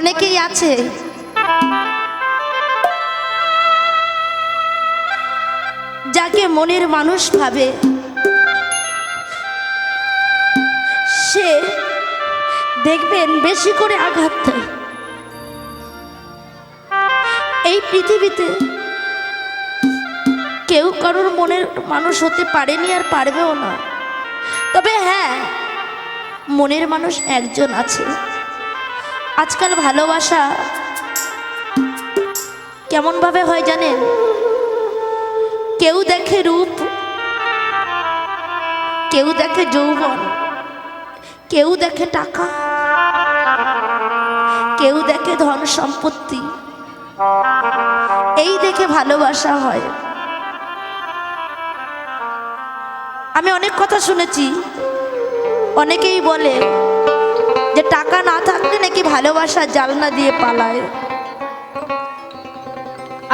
অনেকেই আছে। যাকে মনের মানুষ ভাবে। সে দেখবেন বেশি করে আঘাত এই পৃথিবীতে কেউ কারোর মনের মানুষ হতে পারেনি আর পারবেও না। তবে হ্যাঁ মনের মানুষ একজন আছে। আজকাল ভালোবাসা কেমনভাবে হয় জানেন? কেউ দেখে রূপ, কেউ দেখে যৌবন, কেউ দেখে টাকা, কেউ দেখে ধন সম্পত্তি। এই দেখে ভালোবাসা হয়। আমি অনেক কথা শুনেছি, অনেকেই বলে যে টাকা না থাকলে নাকি ভালোবাসা জালনা দিয়ে পালায়?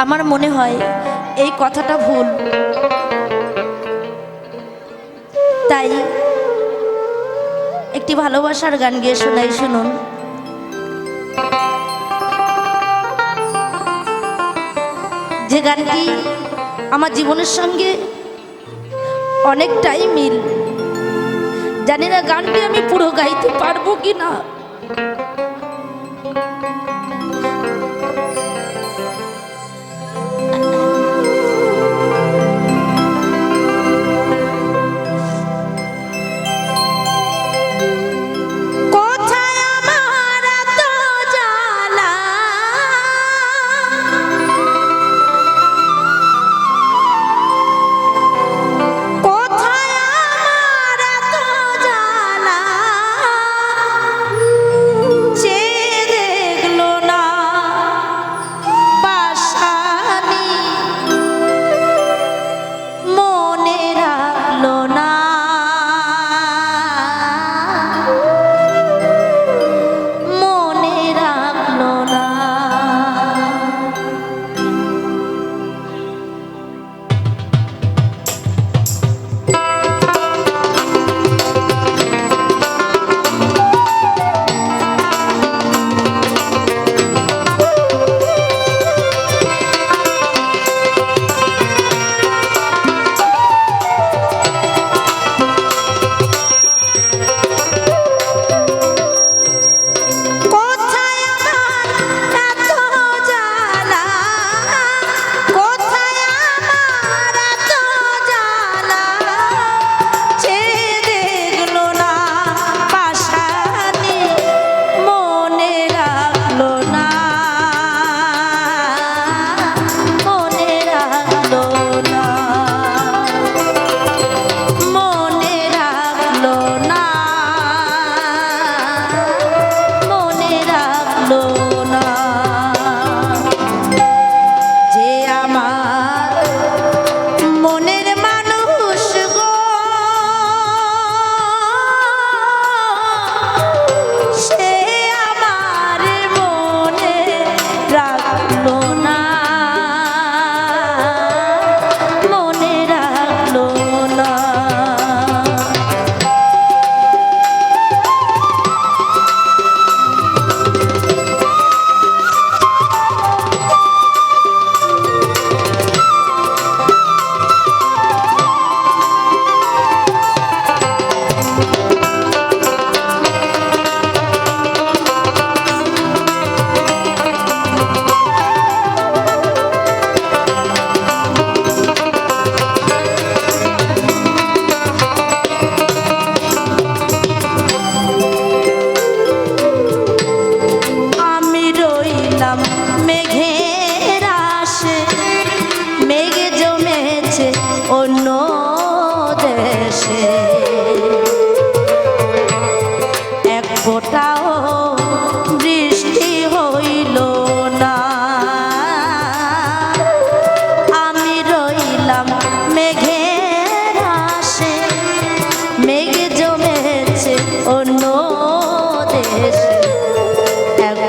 আমার মনে হয় এই কথাটা ভুল। তাই একটি ভালোবাসার গান গিয়ে শোনাই, শুনুন। যে গানটি আমার জীবনের সঙ্গে অনেকটাই মিল। জানি না গানটি আমি পুরো গাইতে পারব কি না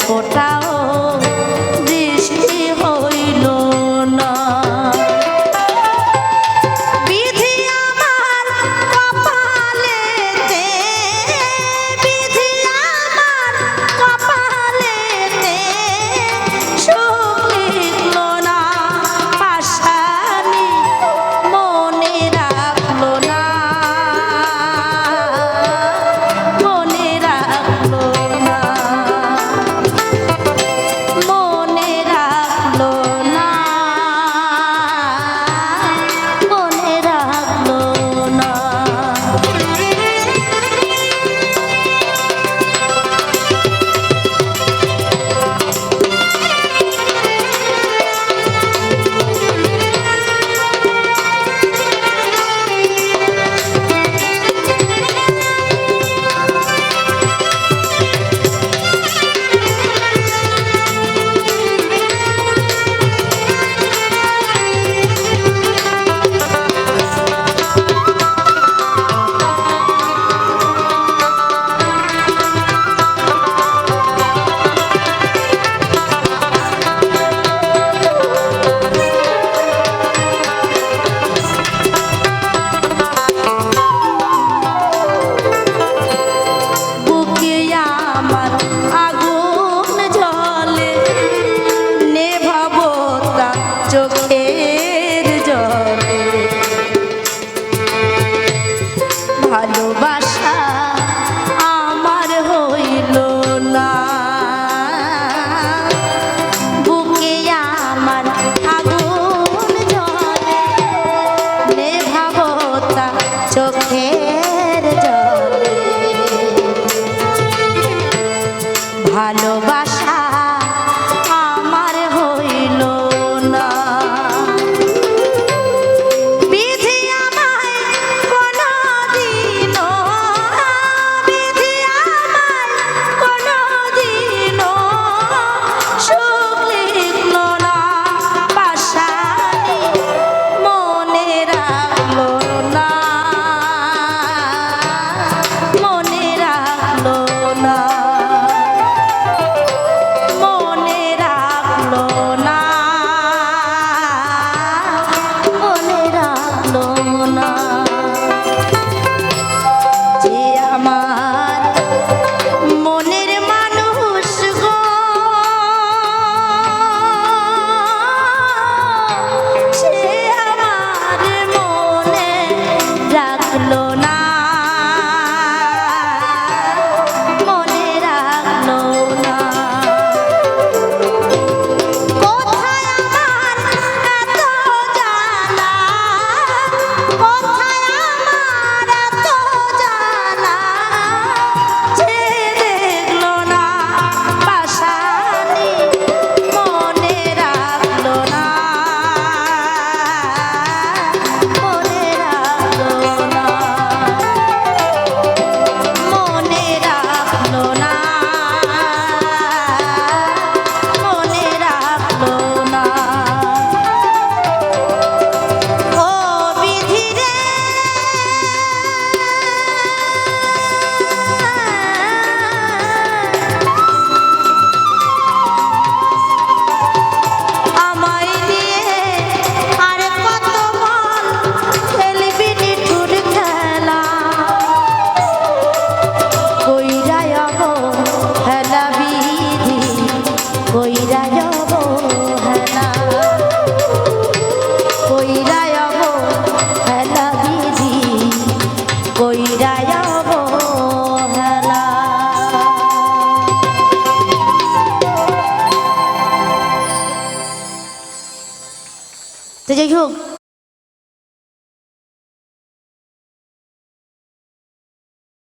importa.